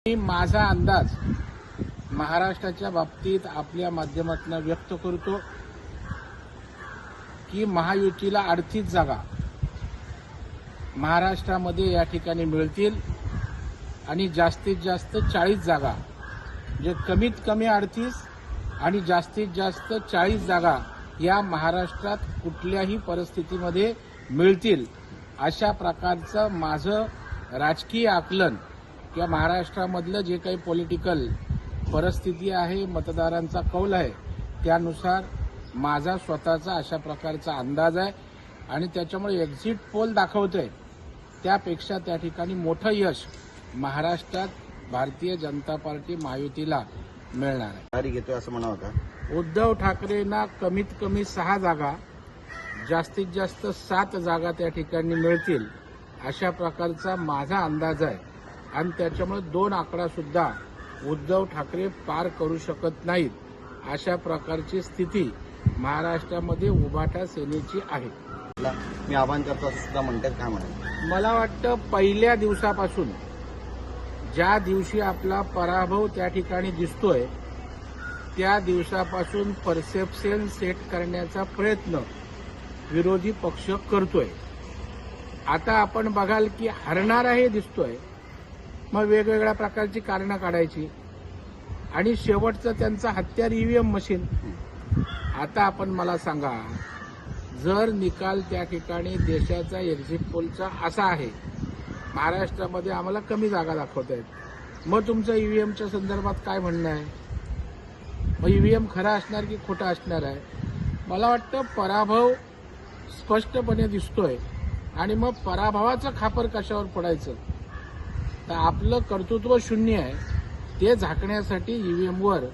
मी माझा अंदाज महाराष्ट्राच्या बाबतीत आपल्या माध्यमातून व्यक्त करतो की महायुतीला अडतीस जागा महाराष्ट्रामध्ये या ठिकाणी मिळतील आणि जास्तीत जास्त चाळीस जागा म्हणजे कमीत कमी अडतीस आणि जास्तीत जास्त चाळीस जागा या महाराष्ट्रात कुठल्याही परिस्थितीमध्ये मिळतील अशा प्रकारचं माझं राजकीय आकलन किंवा महाराष्ट्रामधलं जे काही पॉलिटिकल परिस्थिती आहे मतदारांचा कौल आहे त्यानुसार माझा स्वतःचा अशा प्रकारचा अंदाज आहे आणि त्याच्यामुळे एक्झिट पोल दाखवतोय. त्यापेक्षा त्या ठिकाणी मोठं यश महाराष्ट्रात भारतीय जनता पार्टी महायुतीला मिळणार आहे. घेतोय असं म्हणावं का? उद्धव ठाकरेंना कमीत कमी सहा जागा जास्तीत जास्त सात जागा त्या ठिकाणी मिळतील अशा प्रकारचा माझा अंदाज आहे. आणि त्याच्यामुळे दोन आकडा सुद्धा उद्धव ठाकरे पार करू शकत नाहीत अशा प्रकारची स्थिती महाराष्ट्रामध्ये उभाटा सेनेची आहे. मला- मी आवाहन करतो सुद्धा म्हणतात काय म्हणाल? मला वाटतं पहिल्या दिवसापासून ज्या दिवशी आपला पराभव त्या ठिकाणी दिसतोय त्या दिवसापासून परसेप्शन सेट करण्याचा प्रयत्न विरोधी पक्ष करतोय. आता आपण बघाल की हरणारा हे दिसतोय. मग वेगवेगळ्या प्रकारची कारणं काढायची. आणि शेवटचं त्यांचं हत्यार ईव्हीएम मशीन आता आपण मला सांगा जर निकाल त्या ठिकाणी देशाचा एक्झिट पोलचा असा आहे महाराष्ट्रामध्ये आम्हाला कमी जागा दाखवत आहेत मग तुमचं ईव्हीएमच्या संदर्भात काय म्हणणं आहे? मग ईव्हीएम खरा असणार की खोटा असणार आहे? मला वाटतं पराभव स्पष्टपणे दिसतोय. आणि मग पराभवाचं खापर कशावर पडायचं? तर आपलं कर्तृत्व शून्य आहे. ते झाकण्यासाठी ईव्हीएमवर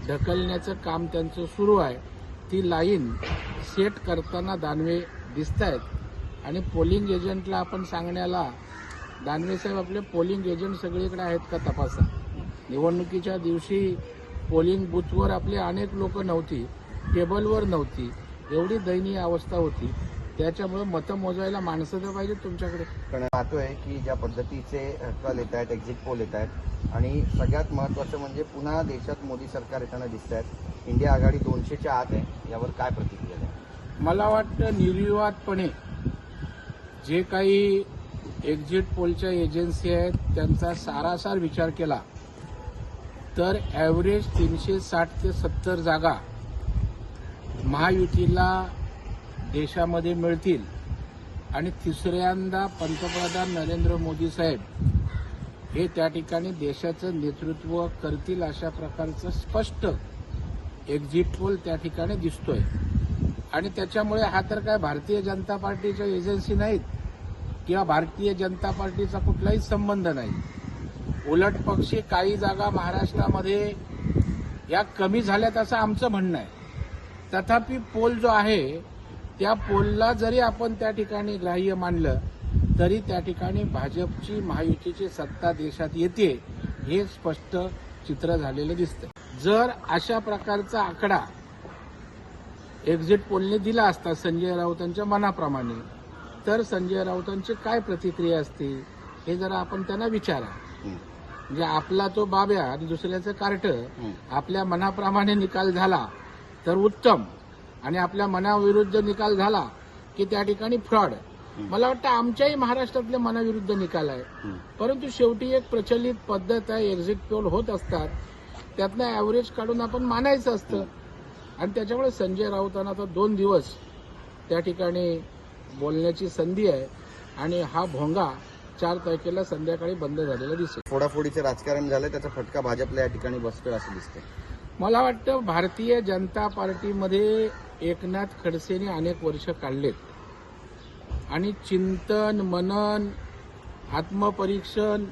ढकलण्याचं काम त्यांचं सुरू आहे. ती लाईन सेट करताना दानवे दिसत आहेत आणि पोलिंग एजंटला आपण सांगण्याला दानवे साहेब आपले पोलिंग एजंट सगळीकडे आहेत का तपासा? निवडणुकीच्या दिवशी पोलिंग बूथवर आपले अनेक लोक नव्हती टेबलवर नव्हती एवढी दयनीय अवस्था होती. त्याच्यामुळे मतं मोजायला माणसं तर पाहिजे तुमच्याकडे. कारण पाहतोय की ज्या पद्धतीचे कल येत आहेत एक्झिट पोल येत आहेत आणि सगळ्यात महत्वाचं म्हणजे पुन्हा देशात मोदी सरकार येताना दिसत आहेत. इंडिया आघाडी दोनशेच्या आत आहे यावर काय प्रतिक्रिया आहे मला वाटतं निर्विवादपणे जे काही एक्झिट पोलच्या एजन्सी आहेत त्यांचा सारासार विचार केला तर ॲव्हरेज तीनशे साठ ते सत्तर जागा महायुतीला देशामध्ये मिळतील. आणि तिसऱ्यांदा पंतप्रधान नरेंद्र मोदी साहेब हे त्या ठिकाणी देशाचं नेतृत्व करतील अशा प्रकारचं स्पष्ट एक्झिट पोल त्या ठिकाणी दिसतोय. आणि त्याच्यामुळे हा तर काय भारतीय जनता पार्टीच्या एजन्सी नाहीत किंवा भारतीय जनता पार्टीचा कुठलाही संबंध नाही. उलट पक्षी काही जागा महाराष्ट्रामध्ये या कमी झाल्यात असं आमचं म्हणणं आहे. तथापि पोल जो आहे त्या पोलला जरी आपण त्या ठिकाणी ग्राह्य मानलं तरी त्या ठिकाणी भाजपची महायुतीची सत्ता देशात येते हे स्पष्ट चित्र झालेलं दिसतं जर अशा प्रकारचा आकडा एक्झिट पोलने दिला असता संजय राऊतांच्या मनाप्रमाणे तर संजय राऊतांची काय प्रतिक्रिया असते हे जरा आपण त्यांना विचारा. म्हणजे आपला तो बाब्या आणि दुसऱ्याचं कार्ट. आपल्या मनाप्रमाणे निकाल झाला तर उत्तम आणि आपल्या मनाविरुद्ध निकाल झाला की त्या ठिकाणी फ्रॉड. मला वाटतं आमच्याही महाराष्ट्रातल्या मनाविरुद्ध निकाल आहे. परंतु शेवटी एक प्रचलित पद्धत आहे एक्झिट पोल होत असतात. त्यातनं ॲव्हरेज काढून आपण मानायचं असतं. आणि त्याच्यामुळे संजय राऊतांना आता दोन दिवस त्या ठिकाणी बोलण्याची संधी आहे. आणि हा भोंगा चार तारखेला संध्याकाळी बंद झालेला दिसेल. फोडाफोडीचं राजकारण झालं त्याचा फटका भाजपला या ठिकाणी बसतोय असं दिसतंय. मला वाटतं भारतीय जनता पार्टीमध्ये एकनाथ खडसेने अनेक वर्ष काढलेत. आणि चिंतन मनन आत्मपरीक्षण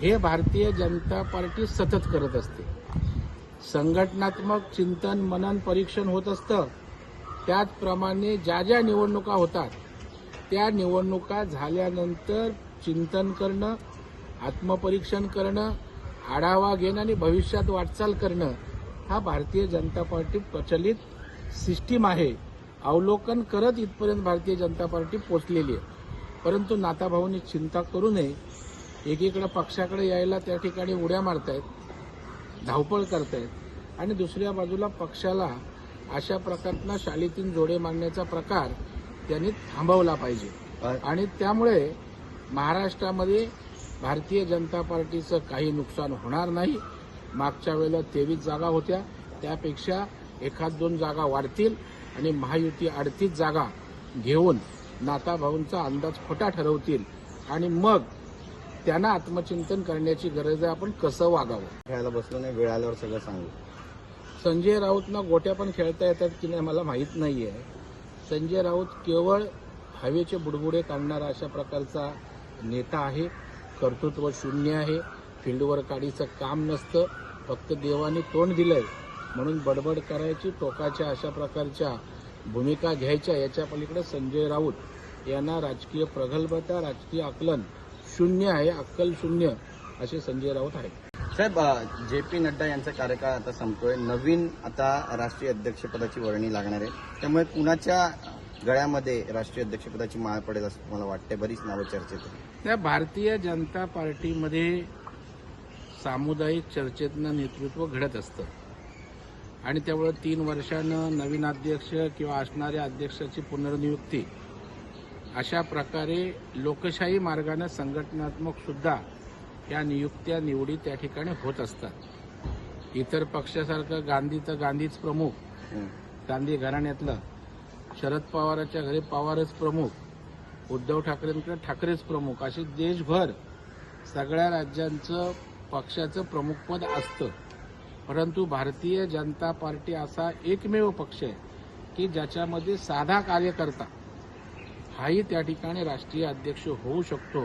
हे भारतीय जनता पार्टी सतत करत असते. संघटनात्मक चिंतन मनन परीक्षण होत असतं. त्याचप्रमाणे ज्या ज्या निवडणुका होतात त्या निवडणुका झाल्यानंतर चिंतन करणं आत्मपरीक्षण करणं आढावा घेणं आणि भविष्यात वाटचाल करणं हा भारतीय जनता पार्टी प्रचलित सिस्टीम आहे. अवलोकन करत इथपर्यंत भारतीय जनता पार्टी पोचलेली आहे. परंतु नाताभाऊंनी चिंता करू नये. एकीकडे पक्षाकडे यायला त्या ठिकाणी उड्या मारतायत धावपळ करतायत आणि दुसऱ्या बाजूला पक्षाला अशा प्रकारना शालीतीन जोडे मारण्याचा प्रकार त्यांनी थांबवला पाहिजे. आणि त्यामुळे महाराष्ट्रामध्ये भारतीय जनता पार्टीचं काही नुकसान होणार नाही. मागच्या वेळेला तेवीस जागा होत्या. त्यापेक्षा एखाद दोन जागा वाढतील आणि महायुती अडतीस जागा घेऊन नाताभाऊंचा अंदाज खोटा ठरवतील. आणि मग त्यांना आत्मचिंतन करण्याची गरज आहे. आपण कसं वागावं? खेळायला बसलो नाही वेळ आल्यावर सगळं सांगू. संजय राऊतना गोट्या पण खेळता येतात की नाही मला माहीत नाही आहे संजय राऊत केवळ हवेचे बुडबुडे काढणारा अशा प्रकारचा नेता आहे. कर्तृत्व शून्य आहे. फील्डवर काढीचं काम नसतं फक्त देवाने तोंड दिलंय. म्हणून बडबड करायची टोकाच्या अशा प्रकारच्या भूमिका घ्यायच्या याच्या पलीकडे संजय राऊत यांना राजकीय प्रगल्भता राजकीय आकलन शून्य आहे अक्कल शून्य असे संजय राऊत आहेत. साहेब जे पी नड्डा यांचा कार्यकाळ आता संपतोय. नवीन आता राष्ट्रीय अध्यक्षपदाची वर्णी लागणार आहे. त्यामुळे कुणाच्या गळ्यामध्ये राष्ट्रीय अध्यक्षपदाची माळ पडेल असं तुम्हाला वाटतंय? बरीच नावं चर्चेत. त्या भारतीय जनता पार्टीमध्ये सामुदायिक चर्चेतनं नेतृत्व घडत असतं. आणि त्यामुळे तीन वर्षानं नवीन अध्यक्ष किंवा असणाऱ्या अध्यक्षाची पुनर्नियुक्ती. अशा प्रकारे लोकशाही मार्गाने संघटनात्मक सुद्धा या नियुक्त्या निवडी त्या ठिकाणी होत असतात. इतर पक्षासारखं गांधी तर गांधीच प्रमुख. गांधी घराण्यातलं. शरद पवाराच्या घरी पवारच प्रमुख. उद्धव ठाकरेंकडे ठाकरेच प्रमुख. असे देशभर सगळ्या राज्यांचं पक्षाचं प्रमुखपद असतं. परंतु भारतीय जनता पार्टी असा एकमेव पक्ष आहे की ज्याच्यामध्ये साधा कार्यकर्ता हाही त्या ठिकाणी राष्ट्रीय अध्यक्ष होऊ शकतो.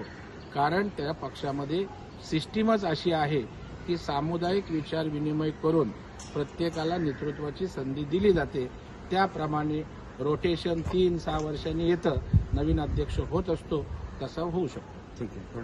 कारण त्या पक्षामध्ये सिस्टीमच अशी आहे की सामुदायिक विचार विनिमय करून प्रत्येकाला नेतृत्वाची संधी दिली जाते. त्याप्रमाणे रोटेशन तीन सहा वर्षांनी येतं नवीन अध्यक्ष होत असतो तसा होऊ शकतो. ठीक आहे.